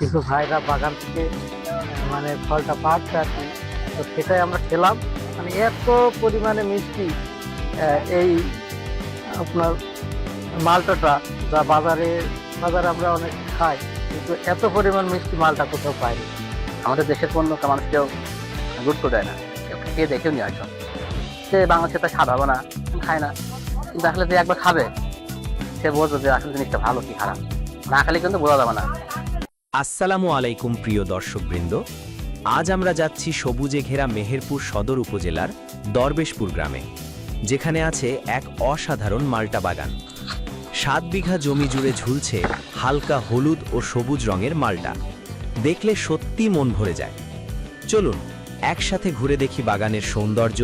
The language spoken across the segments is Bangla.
কিছু ভাইরা বাগান থেকে মানে ফলটা পাচ্ছে আর কি। তো সেটাই আমরা খেলাম। মানে এত পরিমাণে মিষ্টি এই আপনার মালটাটা যা বাজারে বাজারে আমরা অনেক খাই, কিন্তু এত পরিমাণ মিষ্টি মালটা কোথাও পাইনি আমাদের দেশের পণ্য মানুষ কেউ গুরুত্ব দেয় না। খেয়ে দেখেও নিয়ে আসো সে বাংলাদেশে তা স্বাদ হবে না, খায় না। কিন্তু আসলে যে একবার খাবে, সে বলবে যে আসলে জিনিসটা ভালো কি খারাপ। না খেলে কিন্তু বোঝা যাবে না। আসসালামু আলাইকুম প্রিয় দর্শকবৃন্দ। আজ আমরা যাচ্ছি সবুজে ঘেরা মেহেরপুর সদর উপজেলার দরবেশপুর গ্রামে, যেখানে আছে এক অসাধারণ মাল্টা বাগান। সাত বিঘা জমি জুড়ে ঝুলছে হালকা হলুদ ও সবুজ রঙের মাল্টা। দেখলে সত্যি মন ভরে যায়। চলুন, একসাথে ঘুরে দেখি বাগানের সৌন্দর্য,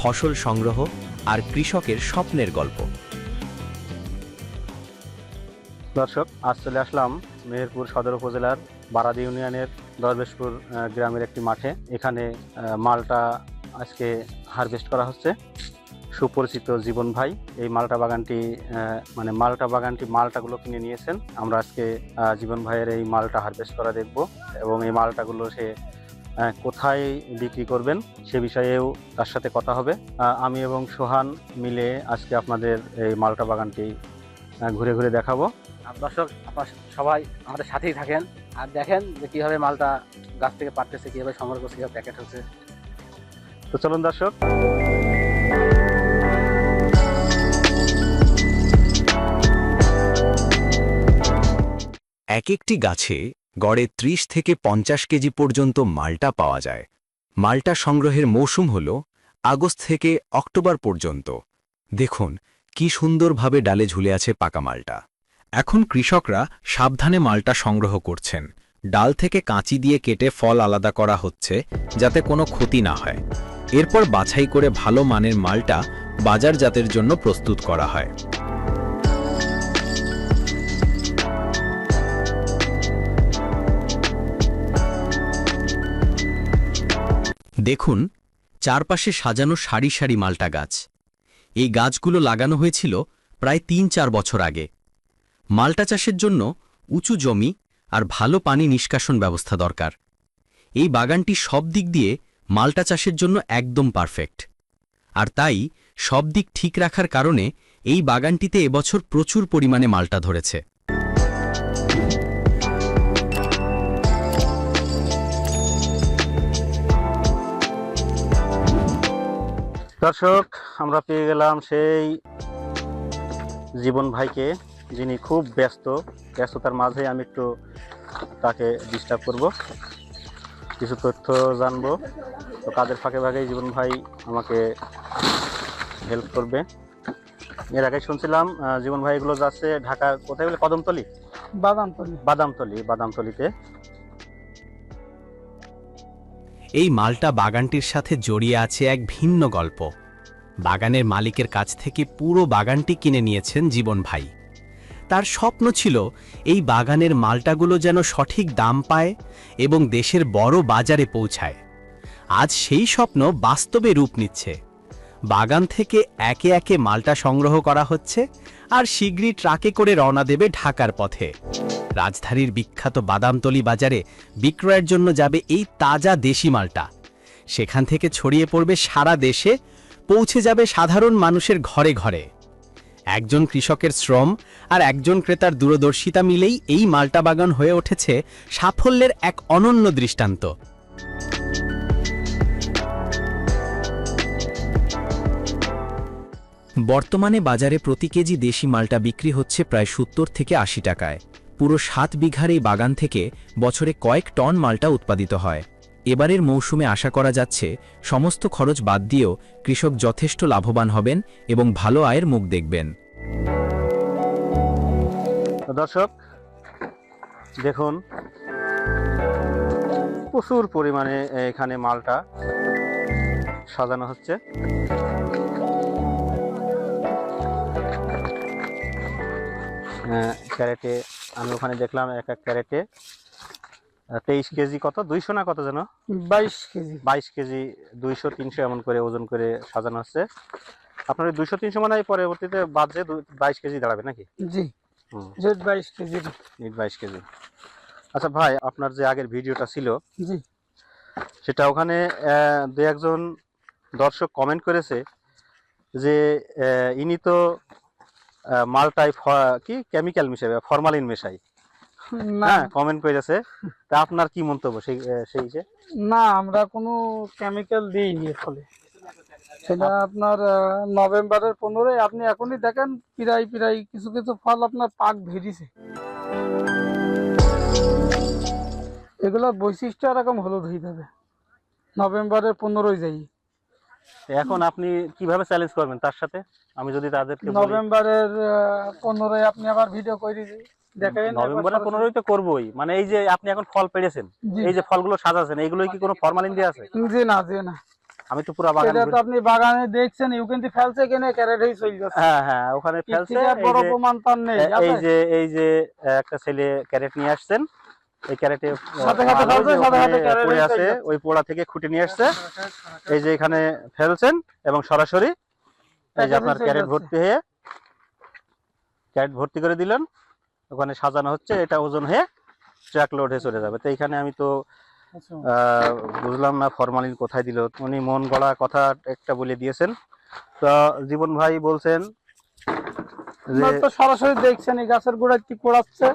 ফসল সংগ্রহ আর কৃষকের স্বপ্নের গল্প। দর্শক, আজ চলে আসলাম মেহেরপুর সদর উপজেলার বারাদি ইউনিয়নের দরবেশপুর গ্রামের একটি মাঠে। এখানে মালটা আজকে হারভেস্ট করা হচ্ছে। সুপরিচিত জীবন ভাই এই মালটা বাগানটি মানে মালটা বাগানটি মালটাগুলো কিনে নিয়েছেন। আমরা আজকে জীবন ভাইয়ের এই মালটা হারভেস্ট করা দেখব এবং এই মালটাগুলো সে কোথায় বিক্রি করবেন সে বিষয়েও তার সাথে কথা হবে। আমি এবং সোহান মিলে আজকে আপনাদের এই মালটা বাগানটি ঘুরে ঘুরে দেখাবো। দর্শক আপনার সবাই আমাদের সাথেই থাকেন। আর দেখেন যে কীভাবে মালটা গাছ থেকে পারতেছে কীভাবে সংগ্রহ করছে কীভাবে প্যাকেট হচ্ছে। তো চলুন দর্শক। এক একটি গাছে গড়ে ৩০ থেকে পঞ্চাশ কেজি পর্যন্ত মালটা পাওয়া যায়। মালটা সংগ্রহের মৌসুম হল আগস্ট থেকে অক্টোবর পর্যন্ত। দেখুন কি সুন্দরভাবে ডালে ঝুলে আছে পাকা মালটা। এখন কৃষকরা সাবধানে মালটা সংগ্রহ করছেন। ডাল থেকে কাঁচি দিয়ে কেটে ফল আলাদা করা হচ্ছে, যাতে কোনো ক্ষতি না হয়। এরপর বাছাই করে ভালো মানের মালটা বাজারজাতের জন্য প্রস্তুত করা হয়। দেখুন, চারপাশে সাজানো সারি সারি মালটা গাছ। এই গাছগুলো লাগানো হয়েছিল প্রায় তিন চার বছর আগে। মাল্টা চাষের জন্য উঁচু জমি আর ভালো পানি নিষ্কাশন ব্যবস্থা দরকার। এই বাগানটি সব দিক দিয়ে মাল্টা চাষের জন্য একদম পারফেক্ট। আর তাই সব দিক ঠিক রাখার কারণে এই বাগানটিতে এবছর প্রচুর পরিমাণে মাল্টা ধরেছে। দর্শক, আমরা পেয়ে গেলাম সেই জীবন ভাইকে। যিনি খুব ব্যস্ত ব্যস্ততার মাঝে আমি একটু তাকে ডিস্টার্ব করব। কিছু তথ্য জানব। তো কাজের ফাঁকে ফাঁকেই জীবন ভাই আমাকে হেল্প করবে। এর আগে শুনছিলাম জীবন ভাই এগুলো যাচ্ছে ঢাকার কোথায় বলে? কদমতলি? বাদাম তলি বাদামতলি বাদামতলিতে। এই মালটা বাগানটির সাথে জড়িয়ে আছে এক ভিন্ন গল্প। বাগানের মালিকের কাছ থেকে পুরো বাগানটি কিনে নিয়েছেন জীবন ভাই। তার স্বপ্ন ছিল এই বাগানের মালটাগুলো যেন সঠিক দাম পায় এবং দেশের বড় বাজারে পৌঁছায়। আজ সেই স্বপ্ন বাস্তবে রূপ নিচ্ছে। বাগান থেকে একে একে মালটা সংগ্রহ করা হচ্ছে আর শীঘ্রই ট্রাকে করে রওনা দেবে ঢাকার পথে। রাজধানীর বিখ্যাত বাদামতলি বাজারে বিক্রয়ের জন্য যাবে এই তাজা দেশি মালটা। সেখান থেকে ছড়িয়ে পড়বে সারা দেশে, পৌঁছে যাবে সাধারণ মানুষের ঘরে ঘরে। একজন কৃষকের শ্রম আর একজন ক্রেতার দূরদর্শিতা মিলেই এই মালটা বাগান হয়ে উঠেছে সাফল্যের এক অনন্য দৃষ্টান্ত। বর্তমানে বাজারে প্রতি কেজি দেশি মালটা বিক্রি হচ্ছে প্রায় সত্তর থেকে আশি টাকায়। পুরো সাত বিঘার এই বাগান থেকে বছরে কয়েক টন মালটা উৎপাদিত হয়। এবারের মৌসুমে আশা করা যাচ্ছে, সমস্ত খরচ বাদ দিয়েও কৃষক যথেষ্ট লাভবান হবেন এবং ভালো আয়ের মুখ দেখবেন। দর্শক, দেখুন, প্রচুর পরিমাণে এখানে মালটা সাজানো হচ্ছে। ক্যারেটে, আমি ওখানে দেখলাম এক এক ক্যারেটে তেইশ কেজি কত? দুইশো না কত যেন? বাইশ কেজি। বাইশ কেজি দুইশো তিনশো এমন করে ওজন করে সাজানো হচ্ছে। আপনার দুইশো তিনশো মানে পরবর্তীতে বাদে বাইশ কেজি দাঁড়াবে নাকি? জি। জেড বাইশ কেজি। নিট বাইশ কেজি। আচ্ছা ভাই আপনার যে আগের ভিডিওটা ছিল জি। সেটা ওখানে দু একজন দর্শক কমেন্ট করেছে যে ইনি তো ফ- কি? কেমিক্যাল মিশাবে ফরমালিন মেশাই না হ্যাঁ কমেন্ট করেছে তা আপনার কি মন্তব্য সেই সেই যে? না আমরা কোনো কেমিক্যাল দিইনি ফলে সেটা আপনার নভেম্বরের পনেরোই। আপনি এখনই দেখেন প্রায় প্রায় কিছু কিছু ফল আপনার পাক ভেরিছে এগুলোর বৈশিষ্ট্য এরকম হলুদ হয়ে যাবে নভেম্বরের পনেরোই যাই। এখন আপনি কীভাবে চ্যালেঞ্জ করবেন তার সাথে? আমি যদি তাদেরকে নভেম্বরের পনেরোই আপনি আবার ভিডিও করে দেখেন নভেম্বরের পনেরোই তো করবোই। মানে এই যে আপনি এখন ফল পেড়েছেন এই যে ফলগুলো সাজাচ্ছেন এইগুলোই কি কোনো ফরমালিন দিয়ে আছে? জি না জি না। আমি তো পুরো বাগান এটা তো আপনি বাগানে দেখছেন ফেলছে কেনে হয়ে চলে যাচ্ছে হ্যাঁ হ্যাঁ ওখানে ফেলছে বড় প্রমাণ তার নেই এই যে এই যে একটা ছেলে ক্যারেট নিয়ে আসছেন এই ক্যারেটে পড়ে আছে ওই পোড়া থেকে খুঁটে নিয়ে আসছে। এই যে এখানে ফেলছেন এবং সরাসরি এই যে আপনার ক্যারেট ভর্তি হয়ে ক্যারেট ভর্তি করে দিলেন। ওখানে সাজানো হচ্ছে এটা ওজন হয়ে ট্রাক লোড হয়ে চলে যাবে। তো এইখানে আমি তো আচ্ছা। আহ, বুঝলাম না ফরমালিন কোথায় দিল। উনি মন গড়া কথা একটা বলে দিয়েছেন। তো জীবন ভাই বলছেন তো সরাসরি দেখছেন এই গাছের গোড়ায় কি কোড়াচ্ছে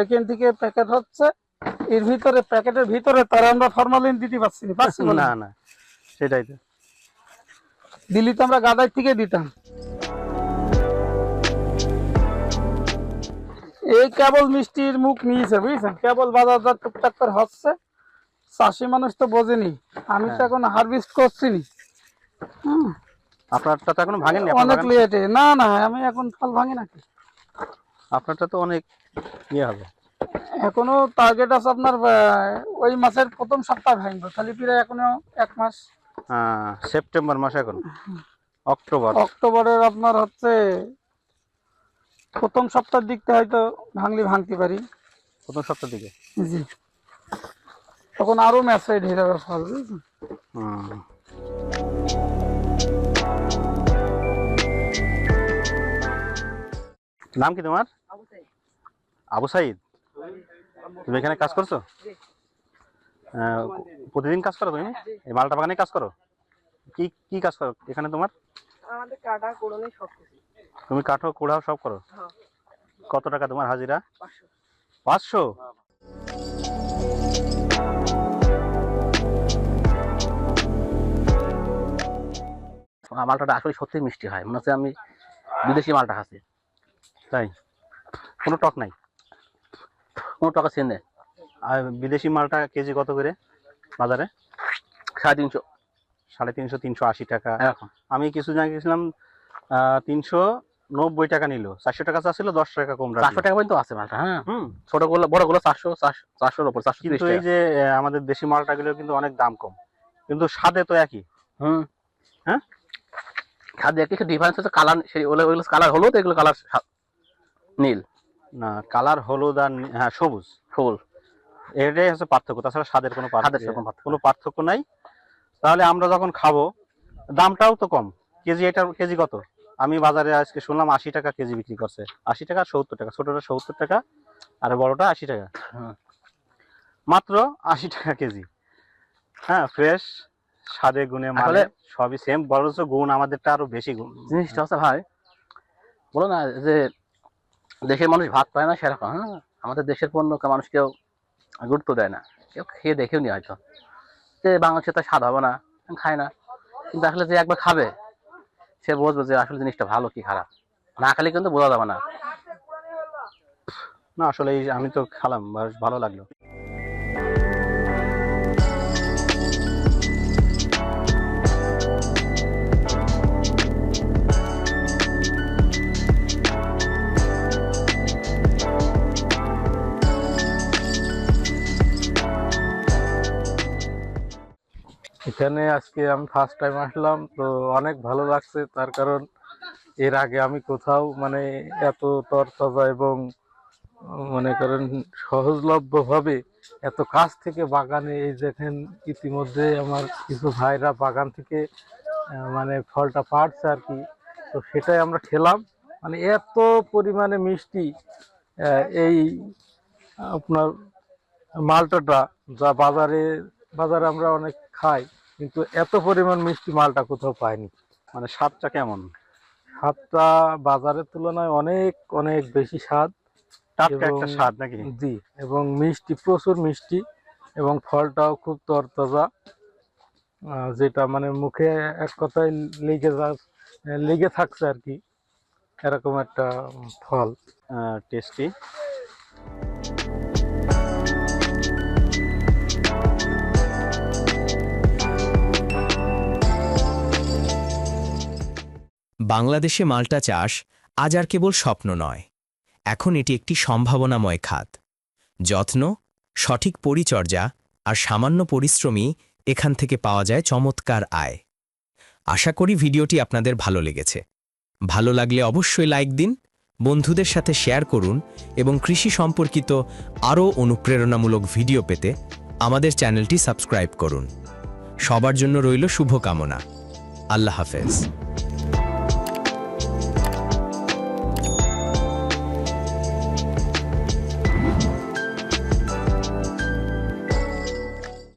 এখান থেকে প্যাকেট হচ্ছে। এর ভিতরে প্যাকেটের ভিতরে তারা আমরা ফরমালিন দিতে পারছি না। পারছি না না সেটাই তো। দিল্লি তো আমরা গাদাই থেকে দিতাম। এই কেবল মিষ্টির মুখ নিয়েছে বুঝছেন? কেবল বাজারজাত টুকটাক করে হচ্ছে। চাষি মানুষ তো বোঝেনি। আমি তো। এখন হারভেস্ট করছি নি হুম, আপনারটা তো এখনও ভাঙেনি অনেক লেটে না না আমি এখন ফল ভাঙি নাকি? আপনারটা তো অনেক ইয়ে হবে। এখনও টার্গেট আছে আপনার ওই মাসের প্রথম সপ্তাহ ভাঙবো খালি প্রায় এখনও এক মাস। আহ, সেপ্টেম্বর মাস এখন? অক্টোবর? অক্টোবরের আপনার হচ্ছে প্রথম সপ্তাহের দিকতে হয়তো ভাঙলি ভাঙতে পারি। প্রথম সপ্তাহ দিকে? জি। তখন আরও ম্যাসাইড হয়ে যাবে ফল? নাম কি তোমার? আবু সাইদ? তুমি এখানে কাজ করছ? প্রতিদিন কাজ করো তুমি? এই মালটা বাগানে কাজ করো? কি কি কাজ করো? এখানে তোমার? আমাদের কাটা কোড়নে সব কিছু। তুমি কাঠো কুড়াও সব করো? হ্যাঁ। কত টাকা তোমার হাজিরা? পাঁচশো। পাঁচশো? মালটাটা আসলে সত্যি মিষ্টি হয়। মনে হচ্ছে আমি বিদেশি মালটা খাচ্ছি। তাই? কোনো টক নাই। কোনো টাকা চেনে আর বিদেশি মালটা কেজি কত করে বাজারে? সাড়ে তিনশো। সাড়ে তিনশো তিনশো আশি টাকা। এরকম। আমি কিছু জায়গায় গেছিলাম তিনশো নব্বই টাকা নিল। চারশো টাকা চাচ্ছিল দশ টাকা কম চারশো টাকা পর্যন্ত আছে মালটা হ্যাঁ? হুম। ছোটগুলো বড়গুলো চারশো চারশো- চারশোর উপর চারশো কিন্তু এই যে আমাদের দেশি মালটা গুলো কিন্তু অনেক দাম কম। কিন্তু স্বাদে তো একই। হুম। হ্যাঁ? খাদ্য কিছু ডিফারেন্স হচ্ছে কালার সেই ওগুলো ওগুলো কালার হলুদ এগুলো কালার নীল। না কালার হলুদ আর হ্যাঁ সবুজ। ফুল এটাই হচ্ছে পার্থক্য তাছাড়া স্বাদের কোনো পার্থক্য কোনো পার্থক্য নাই। তাহলে আমরা যখন খাব দামটাও তো কম। কেজি এটা কেজি কত? আমি বাজারে আজকে শুনলাম আশি টাকা কেজি বিক্রি করছে। আশি টাকা সত্তর টাকা। ছোটটা সত্তর টাকা আর বড়টা আশি টাকা। হুম। মাত্র আশি টাকা কেজি। হ্যাঁ ফ্রেশ স্বাদে গুণে মানে সবই সেম বরঞ্চ গুণ আমাদেরটা আরও বেশি গুণ। জিনিসটা হচ্ছে ভাই বলো না যে দেশের মানুষ ভাত পায় না সেরকম হ্যাঁ? আমাদের দেশের পণ্যকে মানুষ কেউ গুরুত্ব দেয় না। কেউ খেয়ে দেখেও নি হয়তো। যে বাংলাদেশে তার স্বাদ হবে না, খায় না। কিন্তু আসলে যে একবার খাবে, সে বুঝবে যে আসলে জিনিসটা ভালো কি খারাপ। না খেলে কিন্তু বোঝা যাবে না। না আসলে আমি তো খেলাম ভালো লাগল। এখানে আজকে আমি ফার্স্ট টাইম আসলাম, তো অনেক ভালো লাগছে। তার কারণ এর আগে আমি কোথাও মানে এত তরতাজা এবং, মনে করেন সহজলভ্য ভাবে এত কাছ থেকে বাগানে এই দেখেন ইতিমধ্যে আমার কিছু ভাইরা বাগান থেকে মানে ফলটা পাড়ছে আর কি। তো সেটাই আমরা খেলাম। মানে এত পরিমাণে মিষ্টি এই আপনার মালটাটা যা বাজারে বাজারে আমরা অনেক খাই কিন্তু এত পরিমাণ মিষ্টি মালটা কোথাও পাইনি। মানে স্বাদটা কেমন? স্বাদটা বাজারের তুলনায় অনেক অনেক বেশি স্বাদ। টাটকা একটা স্বাদ নাকি? জি এবং মিষ্টি প্রচুর মিষ্টি এবং ফলটাও খুব তরতাজা। যেটা মানে মুখে এক কথায় লেগে যা লেগে থাকছে আর কি। এরকম একটা ফল। টেস্টি বাংলাদেশে মাল্টা চাষ আজ আর কেবল স্বপ্ন নয়। এখন এটি একটি সম্ভাবনাময় খাত। যত্ন, সঠিক পরিচর্যা আর সামান্য পরিশ্রমী এখান থেকে পাওয়া যায় চমৎকার আয়। আশা করি ভিডিওটি আপনাদের ভালো লেগেছে। ভালো লাগলে অবশ্যই লাইক দিন, বন্ধুদের সাথে শেয়ার করুন এবং কৃষি সম্পর্কিত আরও অনুপ্রেরণামূলক ভিডিও পেতে আমাদের চ্যানেলটি সাবস্ক্রাইব করুন। সবার জন্য রইল শুভকামনা। আল্লাহ হাফেজ।